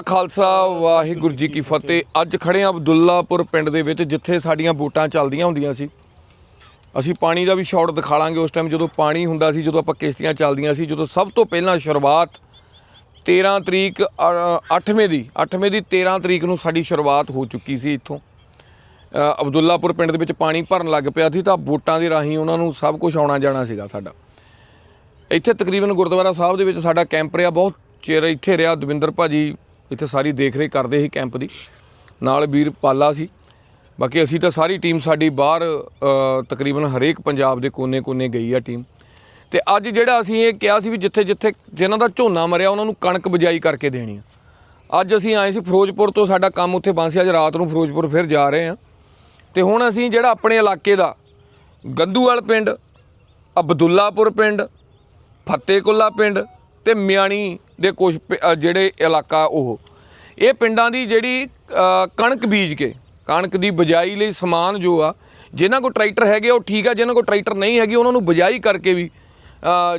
ਖਾਲਸਾ, ਵਾਹਿਗੁਰੂ ਜੀ ਕੀ ਫਤਿਹ। ਅੱਜ ਖੜੇ ਆ ਅਬਦੁੱਲਾਪੁਰ ਪਿੰਡ ਦੇ ਵਿੱਚ, ਜਿੱਥੇ ਸਾਡੀਆਂ ਵੋਟਾਂ ਚੱਲਦੀਆਂ ਹੁੰਦੀਆਂ ਸੀ। ਅਸੀਂ ਪਾਣੀ ਦਾ ਵੀ ਸ਼ਾਟ ਦਿਖਾ ਲਾਂਗੇ ਉਸ ਟਾਈਮ ਜਦੋਂ ਪਾਣੀ ਹੁੰਦਾ ਸੀ, ਜਦੋਂ ਆਪਾਂ ਕਿਸ਼ਤੀਆਂ ਚੱਲਦੀਆਂ ਸੀ, ਜਦੋਂ ਸਭ ਤੋਂ ਪਹਿਲਾਂ ਸ਼ੁਰੂਆਤ 13 ਤਰੀਕ 8ਵੇਂ ਦੀ 8ਵੇਂ ਦੀ 13 ਤਰੀਕ ਨੂੰ ਸਾਡੀ ਸ਼ੁਰੂਆਤ ਹੋ ਚੁੱਕੀ ਸੀ ਇੱਥੋਂ। ਅਬਦੁੱਲਾਪੁਰ ਪਿੰਡ ਦੇ ਵਿੱਚ ਪਾਣੀ ਭਰਨ ਲੱਗ ਪਿਆ ਸੀ, ਤਾਂ ਵੋਟਾਂ ਦੇ ਰਾਹੀਂ ਉਹਨਾਂ ਨੂੰ ਸਭ ਕੁਝ ਆਉਣਾ ਜਾਣਾ ਸੀਗਾ ਸਾਡਾ। ਇੱਥੇ ਤਕਰੀਬਨ ਗੁਰਦੁਆਰਾ ਸਾਹਿਬ ਦੇ ਵਿੱਚ ਸਾਡਾ ਕੈਂਪ ਰਿਹਾ, ਬਹੁਤ ਚਿਰ ਇੱਥੇ ਰਿਹਾ। ਦਵਿੰਦਰ ਭਾਜੀ ਇੱਥੇ ਸਾਰੀ ਦੇਖ ਰੇਖ ਕਰਦੇ ਸੀ ਕੈਂਪ ਦੀ। ਨਾਲ ਵੀਰ ਪਾਲਾ ਸੀ। ਬਾਕੀ ਅਸੀਂ ਤਾਂ ਸਾਰੀ ਟੀਮ ਸਾਡੀ ਬਾਹਰ ਤਕਰੀਬਨ ਹਰੇਕ ਪੰਜਾਬ ਦੇ ਕੋਨੇ-ਕੋਨੇ ਗਈ ਆ ਟੀਮ ਤੇ ਅੱਜ ਜਿਹੜਾ ਅਸੀਂ ਇਹ ਕਿਹਾ ਸੀ ਵੀ ਜਿੱਥੇ ਜਿੱਥੇ ਜਿਨ੍ਹਾਂ ਦਾ ਝੋਨਾ ਮਰਿਆ, ਉਹਨਾਂ ਨੂੰ ਕਣਕ ਬਜਾਈ ਕਰਕੇ ਦੇਣੀ ਆ। ਅੱਜ ਅਸੀਂ ਆਏ ਸੀ ਫਿਰੋਜ਼ਪੁਰ ਤੋਂ, ਸਾਡਾ ਕੰਮ ਉੱਥੇ ਬੰਸਿਆ ਅੱਜ ਰਾਤ ਨੂੰ ਫਿਰੋਜ਼ਪੁਰ ਫਿਰ ਜਾ ਰਹੇ ਆ। ਤੇ ਹੁਣ ਅਸੀਂ ਜਿਹੜਾ ਆਪਣੇ ਇਲਾਕੇ ਦਾ ਗੰਦੂਵਾਲ ਪਿੰਡ, ਅਬਦੁੱਲਾਪੁਰ ਪਿੰਡ, ਫਤਿਹਕੁੱਲਾ ਪਿੰਡ ਤੇ ਮਿਆਣੀ ਦੇ ਕੁਝ ਜਿਹੜੇ ਇਲਾਕਾ ਉਹ। ਇਹ ਪਿੰਡਾਂ ਦੀ ਜਿਹੜੀ ਕਣਕ ਬੀਜ ਕੇ, ਕਣਕ ਦੀ ਬਜਾਈ ਲਈ ਸਮਾਨ ਜੋ ਆ, ਜਿਨ੍ਹਾਂ ਕੋਲ ਟਰੈਕਟਰ ਹੈਗੇ ਉਹ ਠੀਕ ਆ, ਜਿਨ੍ਹਾਂ ਕੋਲ ਟਰੈਕਟਰ ਨਹੀਂ ਹੈਗੀ, ਉਹਨਾਂ ਨੂੰ ਬਜਾਈ ਕਰਕੇ ਵੀ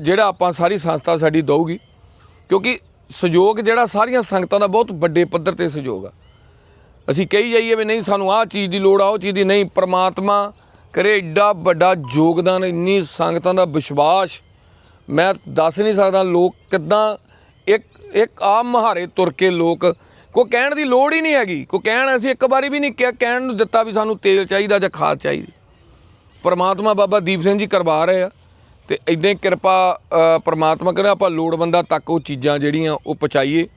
ਜਿਹੜਾ ਆਪਾਂ ਸਾਰੀ ਸੰਸਥਾ ਸਾਡੀ ਦਊਗੀ। ਕਿਉਂਕਿ ਸਹਿਯੋਗ ਜਿਹੜਾ ਸਾਰੀਆਂ ਸੰਗਤਾਂ ਦਾ ਬਹੁਤ ਵੱਡੇ ਪੱਧਰ ਤੇ ਸਹਿਯੋਗ ਆ। ਅਸੀਂ ਕਹੀ ਜਾਈਏ ਵੀ ਨਹੀਂ, ਸਾਨੂੰ ਆਹ ਚੀਜ਼ ਦੀ ਲੋੜ ਆ, ਉਹ ਚੀਜ਼ ਦੀ ਨਹੀਂ। ਪ੍ਰਮਾਤਮਾ ਕਰੇ, ਏਡਾ ਵੱਡਾ ਯੋਗਦਾਨ, ਇੰਨੀ ਸੰਗਤਾਂ ਦਾ ਵਿਸ਼ਵਾਸ ਮੈਂ ਦੱਸ ਨਹੀਂ ਸਕਦਾ ਲੋਕ ਕਿੱਦਾਂ ਇੱਕ ਇੱਕ ਆਮ ਮਹਾਰੇ ਤੁਰ ਕੇ ਲੋਕ ਕੋ ਕਹਿਣ ਦੀ ਲੋੜ ਹੀ ਨਹੀਂ ਹੈਗੀ। ਕੋ ਕਹਿਣ ਅਸੀਂ ਇੱਕ ਵਾਰੀ ਵੀ ਨਹੀਂ ਕਿਹਾ, ਕਹਿਣ ਨੂੰ ਦਿੱਤਾ ਵੀ ਸਾਨੂੰ ਤੇਲ ਚਾਹੀਦਾ ਜਾਂ ਖਾਦ ਚਾਹੀਦੀ। ਪਰਮਾਤਮਾ ਬਾਬਾ ਦੀਪ ਸਿੰਘ ਜੀ ਕਰਵਾ ਰਹੇ ਆ ਤੇ ਇਦਾਂ ਹੀ ਕਿਰਪਾ ਪਰਮਾਤਮਾ ਕਰੇ, ਆਪਾਂ ਲੋੜਵੰਦਾਂ ਤੱਕ ਉਹ ਚੀਜ਼ਾਂ ਜਿਹੜੀਆਂ ਉਹ ਪਹੁੰਚਾਈਏ।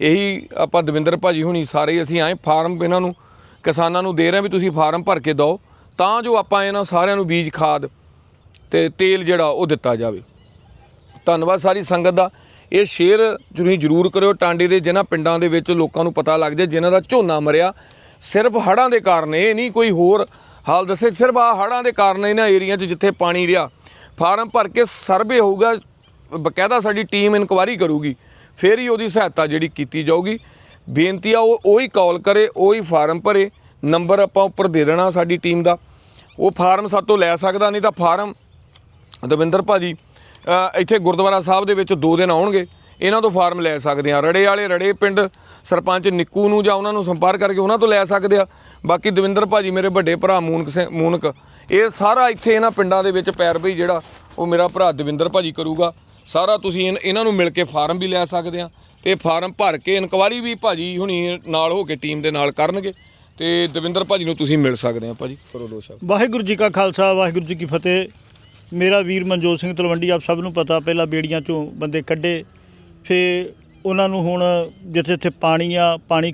ਇਹੀ ਆਪਾਂ ਦਵਿੰਦਰ ਭਾਜੀ ਹੁਣੀ ਸਾਰੇ ਅਸੀਂ ਆਏ, ਫਾਰਮ ਇਹਨਾਂ ਨੂੰ, ਕਿਸਾਨਾਂ ਨੂੰ ਦੇ ਰਹੇ ਵੀ ਤੁਸੀਂ ਫਾਰਮ ਭਰ ਕੇ ਦਿਓ, ਤਾਂ ਜੋ ਆਪਾਂ ਇਹਨਾਂ ਸਾਰਿਆਂ ਨੂੰ ਬੀਜ, ਖਾਦ ਤੇ ਤੇਲ ਜਿਹੜਾ ਉਹ ਦਿੱਤਾ ਜਾਵੇ। ਧੰਨਵਾਦ ਸਾਰੀ ਸੰਗਤ ਦਾ। ਇਹ ਸ਼ੇਅਰ ਤੁਸੀਂ ਜਰੂਰ ਕਰਿਓ ਟਾਂਡੇ ਦੇ ਜਿਨ੍ਹਾਂ ਪਿੰਡਾਂ ਦੇ ਵਿੱਚ ਲੋਕਾਂ ਨੂੰ ਪਤਾ ਲੱਗ ਜਾਏ ਜਿਨ੍ਹਾਂ ਦਾ ਝੋਨਾ ਮਰਿਆ। ਸਿਰਫ ਹੜ੍ਹਾਂ ਦੇ ਕਾਰਨ ਇਹ ਨਹੀਂ ਕੋਈ ਹੋਰ ਹਾਲ ਦੱਸੇ। ਸਿਰਫ ਆ ਹੜ੍ਹਾਂ ਦੇ ਕਾਰਨ ਇਹਨਾਂ ਏਰੀਆ 'ਚ ਜਿੱਥੇ ਪਾਣੀ ਰਿਹਾ ਫਾਰਮ ਭਰ ਕੇ ਸਰਵੇ ਹੋਊਗਾ ਬਕਾਇਦਾ ਸਾਡੀ ਟੀਮ ਇਨਕੁਆਰੀ ਕਰੂਗੀ ਫਿਰ ਹੀ ਉਹਦੀ ਸਹਾਇਤਾ ਜਿਹੜੀ ਕੀਤੀ ਜਾਊਗੀ। ਬੇਨਤੀ ਆ ਉਹ ਉਹੀ ਕਾਲ ਕਰੇ ਉਹੀ ਫਾਰਮ ਭਰੇ ਨੰਬਰ ਆਪਾਂ ਉੱਪਰ ਦੇ ਦੇਣਾ ਸਾਡੀ ਟੀਮ ਦਾ। ਉਹ ਫਾਰਮ ਸਾਤੋਂ ਲੈ ਸਕਦਾ ਨਹੀਂ ਤਾਂ ਫਾਰਮ ਦਵਿੰਦਰ ਭਾਜੀ ਅ, ਇੱਥੇ ਗੁਰਦੁਆਰਾ ਸਾਹਿਬ ਦੇ ਵਿੱਚ ਦੋ ਦਿਨ ਆਉਣਗੇ। ਇਹਨਾਂ ਤੋਂ ਫਾਰਮ ਲੈ ਸਕਦੇ ਆ ਰੜੇ ਵਾਲੇ, ਰੜੇ ਪਿੰਡ, ਸਰਪੰਚ ਨਿੱਕੂ ਨੂੰ ਜਾਂ ਉਹਨਾਂ ਨੂੰ ਸੰਪਰਕ ਕਰਕੇ ਉਹਨਾਂ ਤੋਂ ਲੈ ਸਕਦੇ ਆ ਬਾਕੀ ਦਵਿੰਦਰ ਭਾਜੀ ਮੇਰੇ ਵੱਡੇ ਭਰਾ ਮੂਨਕ ਸਿੰਘ ਮੂਨਕ, ਇਹ ਸਾਰਾ ਇੱਥੇ ਇਹਨਾਂ ਪਿੰਡਾਂ ਦੇ ਵਿੱਚ ਪੈਰਵਈ ਜਿਹੜਾ ਉਹ ਮੇਰਾ ਭਰਾ ਦਵਿੰਦਰ ਭਾਜੀ ਕਰੂਗਾ। ਸਾਰਾ ਤੁਸੀਂ ਇਨ- ਇਹਨਾਂ ਨੂੰ ਮਿਲ ਕੇ ਫਾਰਮ ਵੀ ਲੈ ਸਕਦੇ ਆ ਤੇ ਫਾਰਮ ਭਰ ਕੇ ਇਨਕੁਆਰੀ ਵੀ ਭਾਜੀ ਹੁਣੀ ਨਾਲ ਹੋ ਕੇ ਟੀਮ ਦੇ ਨਾਲ ਕਰਨਗੇ ਤੇ ਦਵਿੰਦਰ ਭਾਜੀ ਨੂੰ ਤੁਸੀਂ ਮਿਲ ਸਕਦੇ ਆ ਭਾਜੀ। ਕਰੋ ਲੋ ਸ਼ਾਬ ਵਾਹਿਗੁਰੂ ਜੀ ਕਾ ਖਾਲਸਾ, ਵਾਹਿਗੁਰੂ ਜੀ ਕੀ ਫਤਿਹ। ਮੇਰਾ ਵੀਰ ਮਨਜੋਤ ਸਿੰਘ ਤਲਵੰਡੀ, ਆਪ ਸਭ ਨੂੰ ਪਤਾ, ਪਹਿਲਾਂ ਬੇੜੀਆਂ ਚੋਂ ਬੰਦੇ ਕੱਢੇ। ਫੇ ਉਹਨਾਂ ਨੂੰ ਹੁਣ ਜਿੱਥੇ ਜਿੱਥੇ ਪਾਣੀ ਆ, ਪਾਣੀ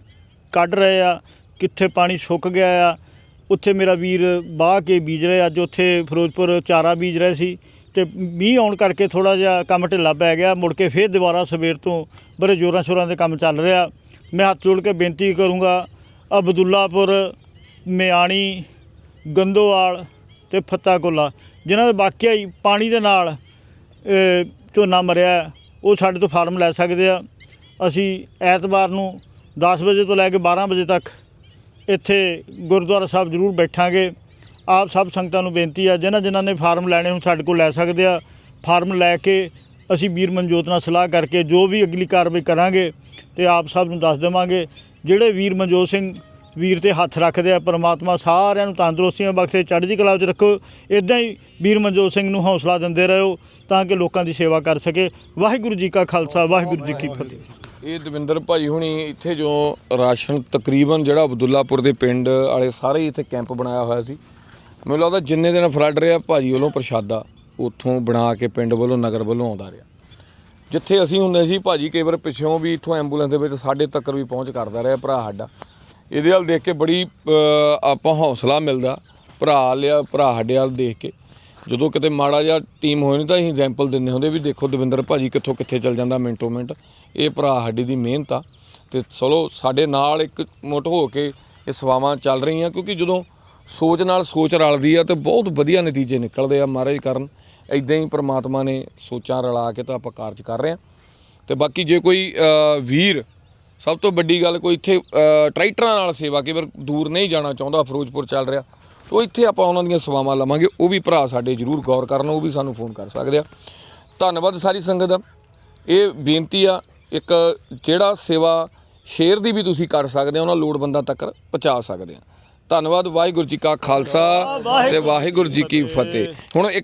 ਕੱਢ ਰਹੇ ਆ, ਕਿੱਥੇ ਪਾਣੀ ਸੁੱਕ ਗਿਆ ਆ, ਉੱਥੇ ਮੇਰਾ ਵੀਰ ਬਾਹ ਕੇ ਬੀਜ ਰਹੇ। ਅੱਜ ਉੱਥੇ ਫਿਰੋਜ਼ਪੁਰ ਚਾਰਾ ਬੀਜ ਰਹੇ ਸੀ ਤੇ ਮੀਂਹ ਆਉਣ ਕਰਕੇ ਥੋੜਾ ਜਿਹਾ ਕੰਮ ਢਿੱਲਾ ਪੈ ਗਿਆ। ਮੁੜ ਕੇ ਫੇਰ ਦੁਬਾਰਾ ਸਵੇਰ ਤੋਂ ਬੜੇ ਜ਼ੋਰਾਂ ਸ਼ੋਰਾਂ ਦੇ ਕੰਮ ਚੱਲ ਰਿਹਾ। ਮੈਂ ਹੱਥ ਜੋੜ ਕੇ ਬੇਨਤੀ ਕਰੂੰਗਾ, ਅਬਦੁੱਲਾਪੁਰ, ਮਿਆਣੀ, ਗੰਦੋਵਾਲ ਤੇ ਫੱਤਾਕੁੱਲਾ। ਜਿਨ੍ਹਾਂ ਦੇ ਵਾਕਿਆ ਹੀ ਪਾਣੀ ਦੇ ਨਾਲ ਝੋਨਾ ਮਰਿਆ, ਉਹ ਸਾਡੇ ਤੋਂ ਫਾਰਮ ਲੈ ਸਕਦੇ ਆ। ਅਸੀਂ ਐਤਵਾਰ ਨੂੰ 10 ਵਜੇ ਤੋਂ ਲੈ ਕੇ 12 ਵਜੇ ਤੱਕ ਇੱਥੇ ਗੁਰਦੁਆਰਾ ਸਾਹਿਬ ਜ਼ਰੂਰ ਬੈਠਾਂਗੇ। ਆਪ ਸਭ ਸੰਗਤਾਂ ਨੂੰ ਬੇਨਤੀ ਆ, ਜਿਨ੍ਹਾਂ ਜਿਨ੍ਹਾਂ ਨੇ ਫਾਰਮ ਲੈਣੇ ਹੁਣ ਸਾਡੇ ਕੋਲ ਲੈ ਸਕਦੇ ਆ। ਫਾਰਮ ਲੈ ਕੇ ਅਸੀਂ ਵੀਰ ਮਨਜੋਤ ਨਾਲ ਸਲਾਹ ਕਰਕੇ ਜੋ ਵੀ ਅਗਲੀ ਕਾਰਵਾਈ ਕਰਾਂਗੇ, ਤੇ ਆਪ ਸਭ ਨੂੰ ਦੱਸ ਦੇਵਾਂਗੇ। ਜਿਹੜੇ ਵੀਰ ਮਨਜੋਤ ਸਿੰਘ ਵੀਰ ਤੇ ਹੱਥ ਰੱਖਦੇ ਆ, ਪ੍ਰਮਾਤਮਾ ਸਾਰਿਆਂ ਨੂੰ ਤੰਦਰੁਸਤੀਆਂ ਬਖਸ਼ੇ, ਚੜ੍ਹਦੀ ਕਲਾ ਵਿੱਚ ਰੱਖੋ। ਇਦਾਂ ਹੀ ਵੀਰ ਮਨਜੋਤ ਸਿੰਘ ਨੂੰ ਹੌਸਲਾ ਦਿੰਦੇ ਰਹੋ ਤਾਂ ਕਿ ਲੋਕਾਂ ਦੀ ਸੇਵਾ ਕਰ ਸਕੇ। ਵਾਹਿਗੁਰੂ ਜੀ ਕਾ ਖਾਲਸਾ, ਵਾਹਿਗੁਰੂ ਜੀ ਕੀ ਫਤਿਹ। ਇਹ ਦਵਿੰਦਰ ਭਾਜੀ ਹੁਣੀ ਇੱਥੇ ਜੋ ਰਾਸ਼ਨ ਤਕਰੀਬਨ ਜਿਹੜਾ ਅਬਦੁੱਲਾਪੁਰ ਦੇ ਪਿੰਡ ਵਾਲੇ ਸਾਰੇ ਹੀ ਇੱਥੇ ਕੈਂਪ ਬਣਾਇਆ ਹੋਇਆ ਸੀ। ਮੈਨੂੰ ਲੱਗਦਾ ਜਿੰਨੇ ਦਿਨ ਫਲੱਡ ਰਿਹਾ, ਭਾਜੀ ਵੱਲੋਂ ਪ੍ਰਸ਼ਾਦਾ ਉੱਥੋਂ ਬਣਾ ਕੇ ਪਿੰਡ ਵੱਲੋਂ, ਨਗਰ ਵੱਲੋਂ ਆਉਂਦਾ ਰਿਹਾ। ਜਿੱਥੇ ਅਸੀਂ ਹੁੰਦੇ ਸੀ, ਭਾਜੀ ਕਈ ਵਾਰ ਪਿੱਛੋਂ ਵੀ ਇੱਥੋਂ ਐਂਬੂਲੈਂਸ ਦੇ ਵਿੱਚ ਸਾਡੇ ਤੱਕ ਵੀ ਪਹੁੰਚ ਕਰਦਾ ਰਿਹਾ ਭਰਾ ਸਾਡਾ। ਇਹਦੇ ਵੱਲ ਦੇਖ ਕੇ ਬੜੀ ਆਪਾਂ ਹੌਸਲਾ ਮਿਲਦਾ। ਭਰਾ ਲਿਆ, ਭਰਾ ਸਾਡੇ ਵੱਲ ਦੇਖ ਕੇ। ਜਦੋਂ ਕਿਤੇ ਮਾੜਾ ਜਿਹਾ ਟੀਮ ਹੋਏ ਨਹੀਂ ਤਾਂ ਅਸੀਂ ਐਗਜ਼ਾਮਪਲ ਦਿੰਦੇ ਹੁੰਦੇ ਵੀ ਦੇਖੋ ਦਵਿੰਦਰ ਭਾਜੀ ਕਿੱਥੋਂ ਕਿੱਥੇ ਚੱਲ ਜਾਂਦਾ ਮਿੰਟੋ ਮਿੰਟ। ਇਹ ਭਰਾ ਸਾਡੀ ਦੀ ਮਿਹਨਤ ਆ। ਤੇ ਚਲੋ ਸਾਡੇ ਨਾਲ ਇੱਕ ਮੁੱਠ ਹੋ ਕੇ ਇਹ ਸੇਵਾਵਾਂ ਚੱਲ ਰਹੀਆਂ ਕਿਉਂਕਿ ਜਦੋਂ ਸੋਚ ਨਾਲ ਸੋਚ ਰਲਦੀ ਆ ਤੇ ਬਹੁਤ ਵਧੀਆ ਨਤੀਜੇ ਨਿਕਲਦੇ ਆ ਮਹਾਰਾਜ ਕਰਨ। ਇਦਾਂ ਹੀ ਪ੍ਰਮਾਤਮਾ ਨੇ ਸੋਚਾਂ ਰਲਾ ਕੇ ਤਾਂ ਆਪਾਂ ਕਾਰਜ ਕਰ ਰਹੇ ਆ। ਤੇ ਬਾਕੀ ਜੇ ਕੋਈ ਵੀਰ ਸਭ ਤੋਂ ਵੱਡੀ ਗੱਲ ਕੋਈ ਇੱਥੇ ਟਰੈਕਟਰਾਂ ਨਾਲ ਸੇਵਾ, ਕਈ ਵਾਰ ਦੂਰ ਨਹੀਂ ਜਾਣਾ ਚਾਹੁੰਦਾ, ਫਿਰੋਜ਼ਪੁਰ ਚੱਲ ਰਿਹਾ। ਤੋ ਇੱਥੇ ਆਪਾਂ ਉਹਨਾਂ ਦੀਆਂ ਸੇਵਾਵਾਂ ਲਵਾਂਗੇ, ਉਹ ਵੀ ਭਰਾ ਸਾਡੇ ਜਰੂਰ ਗੌਰ ਕਰਨ, ਉਹ ਵੀ ਸਾਨੂੰ ਫੋਨ ਕਰ ਸਕਦੇ ਆ। ਧੰਨਵਾਦ ਸਾਰੀ ਸੰਗਤ ਦਾ। ਇਹ ਬੇਨਤੀ ਆ, ਇੱਕ ਜਿਹੜਾ ਸੇਵਾ ਸ਼ੇਅਰ ਦੀ ਵੀ ਤੁਸੀਂ ਕਰ ਸਕਦੇ ਹੋ ਉਹਨਾਂ ਲੋੜਵੰਦਾਂ ਤੱਕ ਪਹੁੰਚਾ ਸਕਦੇ ਆ। ਧੰਨਵਾਦ, ਵਾਹਿਗੁਰੂ ਜੀ ਕਾ ਖਾਲਸਾ ਤੇ ਵਾਹਿਗੁਰੂ ਜੀ ਕੀ ਫਤਿਹ। ਹੁਣ ਇੱਕ